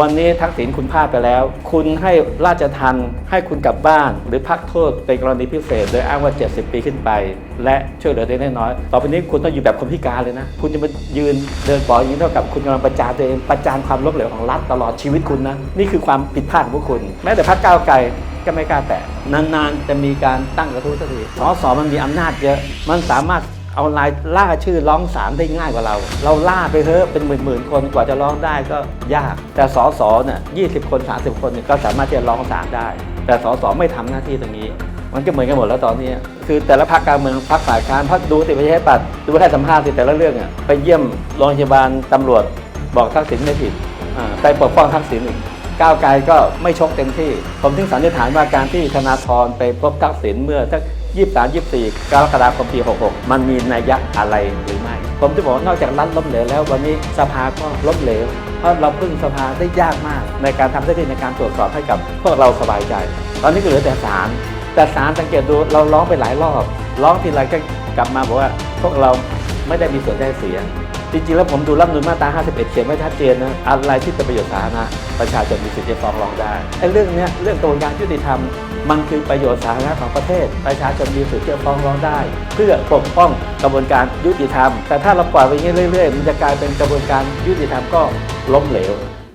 วันนี้ทักษิณคุณพลาดไปแล้ว คุณให้ราชทันให้คุณกลับบ้าน หรือพักโทษเป็นกรณีพิเศษ โดยอ้างว่า 70 ปีขึ้นไป และช่วยเหลือได้น้อย ต่อไปนี้คุณต้องอยู่แบบคนพิการเลยนะ คุณจะมายืนเดินปล่อยอย่างนี้เท่ากับคุณกำลังประจานตัวเองประจานความล้มเหลวของรัฐตลอดชีวิตคุณนะ นี่คือความผิดพลาดของพวกคุณ แม้แต่พรรคก้าวไกลก็ไม่กล้าแตะนานๆจะมีการตั้งกระทู้สักทีสสมันมีอำนาจเยอะมันสามารถ เอาลายล่าชื่อร้องศาลได้ง่ายกว่าเรา เราล่าไปเถอะเป็นหมื่นๆคนกว่าจะร้องได้ก็ยาก แต่สสเนี่ยยีคน 30 คนเนี่ยก็สามารถที่จะร้องศาลได้ แต่สสไม่ทำหน้าที่ตรงนี้ มันก็เหมือนกันหมดแล้วตอนนี้ คือแต่ละพรรคการเมืองพรรคฝ่ายค้านพักดูติประชาธิปัตย์ดูให้สัมภาษณ์สิแต่ละเรื่องอะไปเยี่ยมโรงพยาบาลตำรวจบอกทักษิณไม่ผิดอ่าไปปกป้องทักษิณอีกก้าวไกลก็ไม่ชกเต็มที่ ผมถึงสันนิษฐานว่าการที่ธนาธรไปพบทักษิณเมื่อสัก ยี่สามยี่สี่กรกฎาคมปี 66 มันมีนัยยะอะไรหรือไม่ ผมจะบอกนอกจากรัฐล้มเหลวแล้ววันนี้สภาก็ล้มเหลว เพราะเราพึ่งสภาได้ยากมาก ในการทำหน้าที่ในการตรวจสอบให้กับพวกเราสบายใจ ตอนนี้ก็เหลือแต่ศาลแต่ศาลสังเกตดูเราร้องไปหลายรอบ ร้องทีไรก็กลับมาบอกว่าพวกเราไม่ได้มีส่วนได้เสียจริงๆแล้วผมดูรัฐมนูลมาตรา 51 เขียนไว้ชัดเจนนะอะไรที่เป็นประโยชน์สาธารณะประชาชนมีสิทธิ์จะฟ้องร้องได้ไอ้เรื่องเนี้ยเรื่องกระบวนการยุติธรรม มันคือประโยชน์สาธารณะของประเทศ ประชาชนมีสิทธิ์จะฟ้องร้องได้ เพื่อปกป้องกระบวนการยุติธรรม แต่ถ้าเราปล่อยไปอย่างนี้เรื่อยๆ มันจะกลายเป็นกระบวนการยุติธรรมก็ล้มเหลว